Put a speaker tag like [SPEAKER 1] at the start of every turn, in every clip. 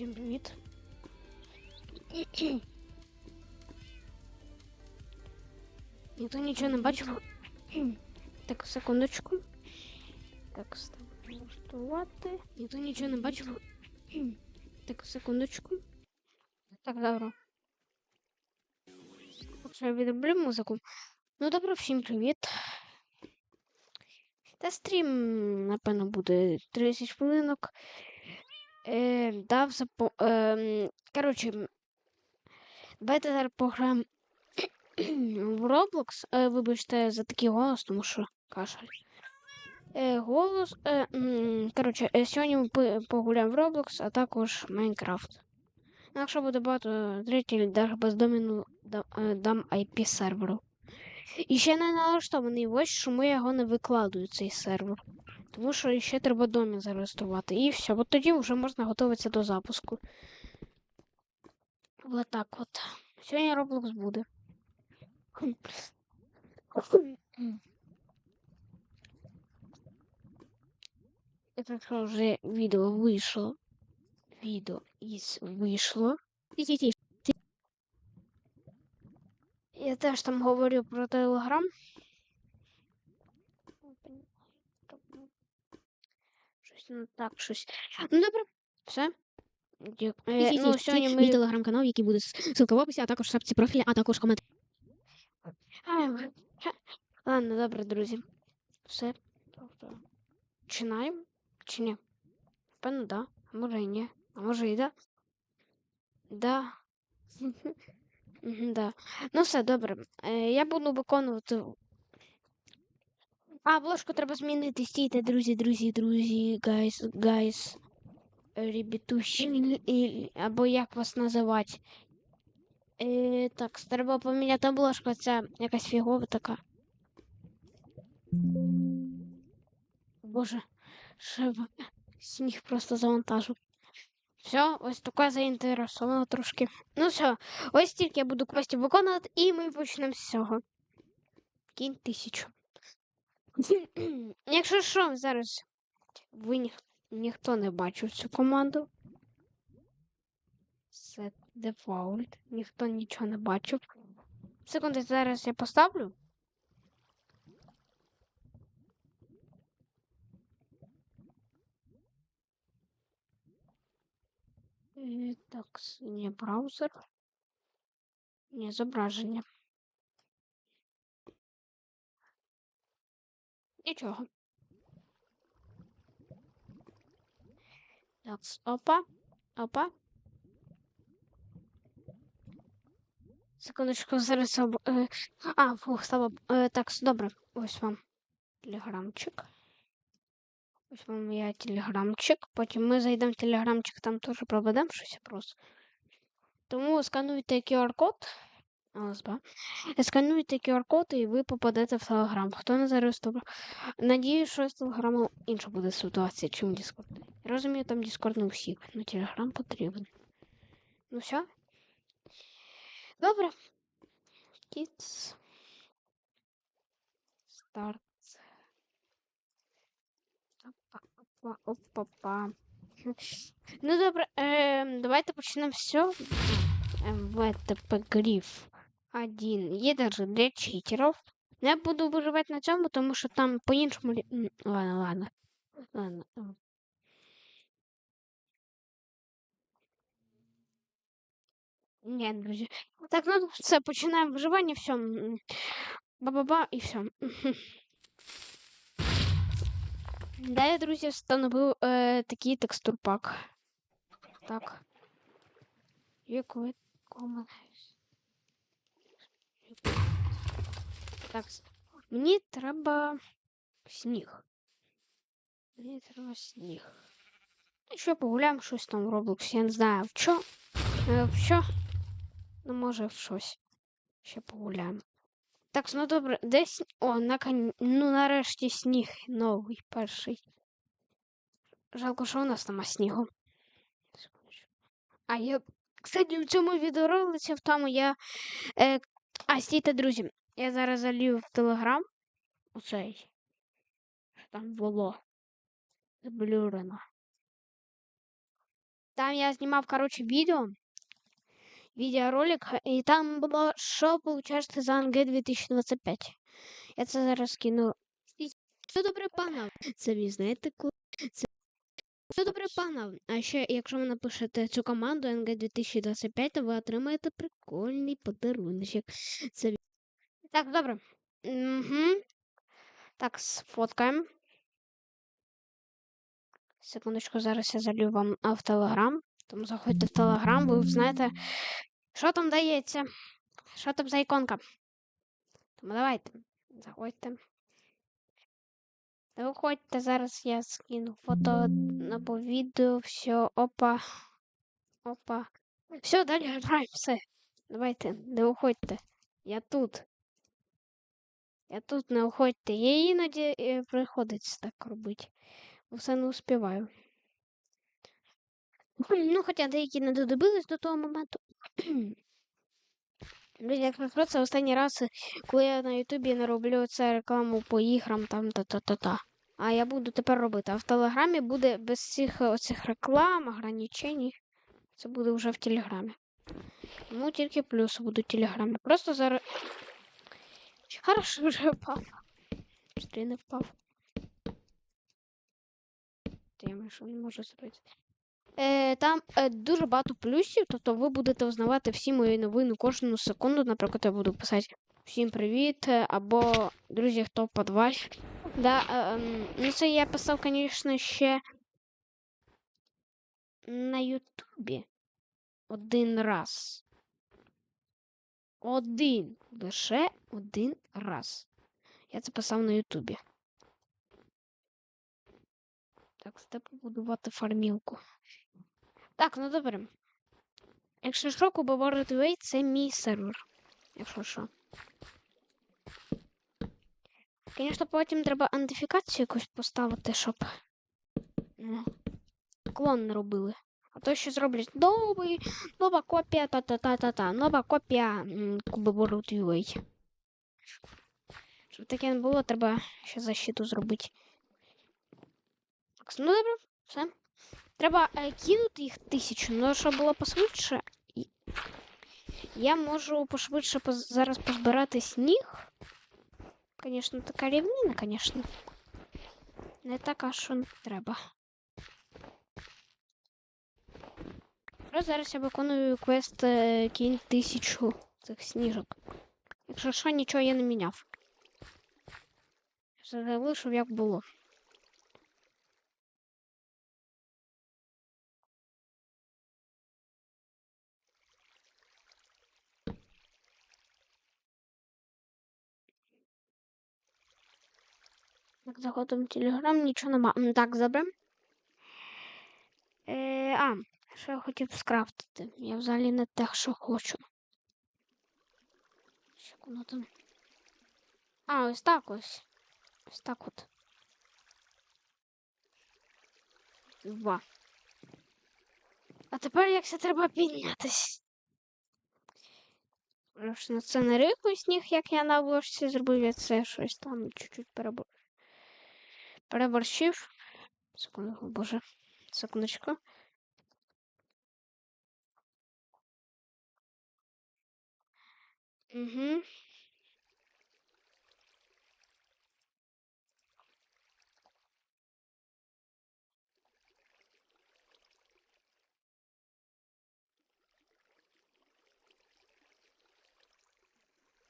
[SPEAKER 1] Всім привіт. Ніхто нічого не бачив. Так, секундочку. Так, налаштувати. Ніхто нічого не бачив. Так, секундочку. Так, добре. Якщо я відроблю музику. Ну, добре, всім привіт. Та стрім, напевно, буде 30 хвилинок. Е, дав запо... Е, коротше, давайте зараз пограємо в Roblox. Е, вибачте за такий голос, тому що кашель. Е, голос. Е, коротше, сьогодні ми погуляємо в Roblox, а також. Ну, Якщо буде багато зрителів, навіть без доміну дам IP серверу. І ще не налаштований ось, чому я його не викладую, цей сервер. Тому що ще треба домі зареєструвати. І все. От тоді вже можна готуватися до запуску. Ось так от. Сьогодні Roblox буде. Это что вже відео вийшло. Відео із вийшло. Я теж там говорю про Телеграм. Не так, щось. Ну добре, все. Дя- е, Ну, сьогодні
[SPEAKER 2] Мій
[SPEAKER 1] ми.
[SPEAKER 2] телеграм-канал, який буде ссылка в описі, а також в шапці профіля, а також комент.
[SPEAKER 1] Ай. Ладно, добре, друзі. Все. Тобто. Починаємо? Чи ні? Певно, да. А може і ні. А може і да. Да. Да. Ну все, добре. Е, я буду виконувати. А, обложку треба змінити. Стійте, друзі, друзі, друзі, гайс, гайс. Ребятуші, або як вас називати. Е, так, треба поміняти обложку, це якась фігова така. Боже, в- сніг просто завантажив. Все, ось таке заінтересовано трошки. Ну все, ось тільки я буду квесті виконувати, і ми почнемо з цього. Кінь тисячу. Якщо що, зараз ви ніх... ніхто не бачив цю команду. Set default. Ніхто нічого не бачив. Секунду, зараз я поставлю. Е, Так, не браузер. Не зображення. Нічого. Так, опа. Опа. Секундочку, зараз об... е, А, фух, стало. Е, Так, добре. Ось вам телеграмчик. Ось вам я телеграмчик. Потім ми зайдемо в телеграмчик, там теж проведемо щось просто. Тому скануйте QR-код. ОСБ. Скануйте QR-код і ви попадете в Телеграм. Хто не зареєстрував? Надію, що з Телеграмом інша буде ситуація, чим. Я розумію, там Discord не всіх, але Телеграм потрібен. Ну все. Добре. Kids. Start. Опа, опа, опа. Ну добре, е, давайте почнемо все. ВТП Гриф 1. Є даже для читеров. Я буду выживать на цьому, тому що там по-іншому. Ладно, ладно. Ладно. Ні, друзі. Так, ну все, починаємо виживання, все. Ба-ба-ба і все. Да, я, друзі, встановив е, такий текстурпак. Так. Який кома. Так, мені треба сніг. Мені треба сніг. Ну, що погуляємо щось там в Roblox, я не знаю в що. Е, в що? Ну, може, в щось. Ще погуляємо. Так, ну добре, десь. О, након... ну нарешті сніг новий, перший. Жалко, що у нас нема снігу. А я, кстати, в цьому відеоролиці в тому я. Е... А, стійте, друзі. Я зараз залью в Телеграм. Оцей. Що там було. Заблюрено. Там я знімав, коротше, відео. Відеоролик, і там було, що получаєш за НГ 2025. Я це зараз скину.
[SPEAKER 2] Все добре, погнав. Це ви знаєте, коли. Це... Все добре, погнав. А ще, якщо ви напишете цю команду NG 2025, то ви отримаєте прикольний подарунок. Це
[SPEAKER 1] Так, добре. Угу. Так, сфоткаємо. Секундочку, зараз я залью вам в Телеграм. Тому заходьте в Телеграм, ви знаєте, що там дається. Що там за іконка. Тому давайте, заходьте. Виходьте, зараз я скину фото або відео, все, опа. Опа. Все, далі граємо, все. Давайте, не уходьте. Я тут. Я тут не уходьте. Я іноді е, приходиться так робити. бо Все не успіваю. Ну, хоча деякі не додобились до того моменту. Якщо що, це останній раз, коли я на Ютубі не роблю це рекламу по іграм там та-та-та-та. А я буду тепер робити. А в Телеграмі буде без цих оцих реклам, ограничень. Це буде вже в Телеграмі. Тому тільки плюси будуть в Телеграмі. Просто зараз. Хорошо, вже впав. Чи не впав? Я що не можу зробити. Е, там е, дуже багато плюсів, тобто ви будете узнавати всі мої новини кожну секунду. Наприклад, я буду писати всім привіт, або друзі, хто в підвалі. Да, е, ем, ну це я писав, звісно, ще на Ютубі один раз. Один. Лише один раз. Я це писав на Ютубі. Так, степ побудувати фармілку. Так, ну добре. Якщо що, Куба Way це мій сервер. Якщо що. Звісно, потім треба ідентифікацію якусь поставити, щоб ну, клон не робили. А то ще зроблять новий, нова копія та-та-та-та-та, нова копія Кубоборот UA. Щоб таке не було, треба ще защиту зробити. Так, ну добре, все. Треба е, кинути їх тисячу, ну щоб було пошвидше. і- Я можу пошвидше поз- зараз позбирати сніг. Звісно, така рівнина, звісно. Не така, що не треба. Просто зараз я виконую квест е, кінь тисячу цих сніжок. Якщо що, нічого я не міняв. Залишив як було. Так, заходимо в Телеграм, нічого нема. Так, заберем. Е, а, що я хотів скрафтити? Я взагалі не те, що хочу. Що воно там? А, ось так ось. Ось так от. Два. А тепер як це треба піднятись? Просто на це не рихуй сніг, як я на обложці зробив, я це щось там чуть-чуть перебор... переборщив. Секунду, боже. Секундочку. Угу.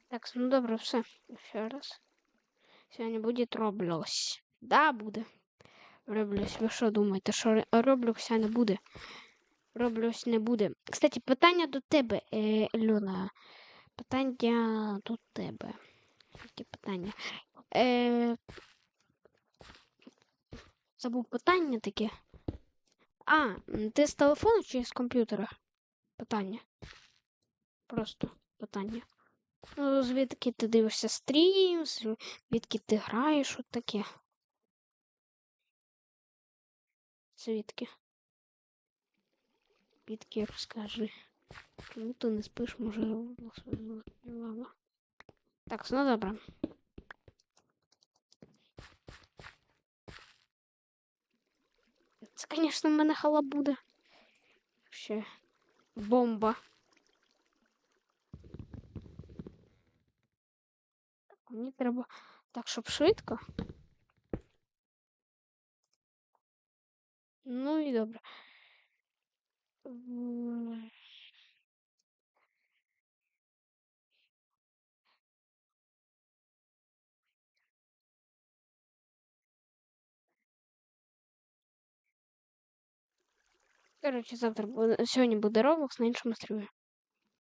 [SPEAKER 1] Так, ну добре, все. Ще раз. Сьогодні буде Роблокс. Да, буде. Роблюсь. Ви що думаєте, що Роблокся не буде? Роблюсь не буде. Кстати, питання до тебе, е, Люна. Питання до тебе. Які питання? Е, забув питання таке. А, ти з телефону чи з комп'ютера? Питання. Просто питання. Ну, звідки ти дивишся стрім, звідки ти граєш, от таке. Звідки? Звідки розкажи. Чому ти не спиш, може, мама. Так, ну добре. Це, звісно, в мене халабуда. Вообще бомба. Так, Мені треба так, щоб швидко. Ну і добре. Коротше, завтра буде, сьогодні буде Roblox на іншому стрімі.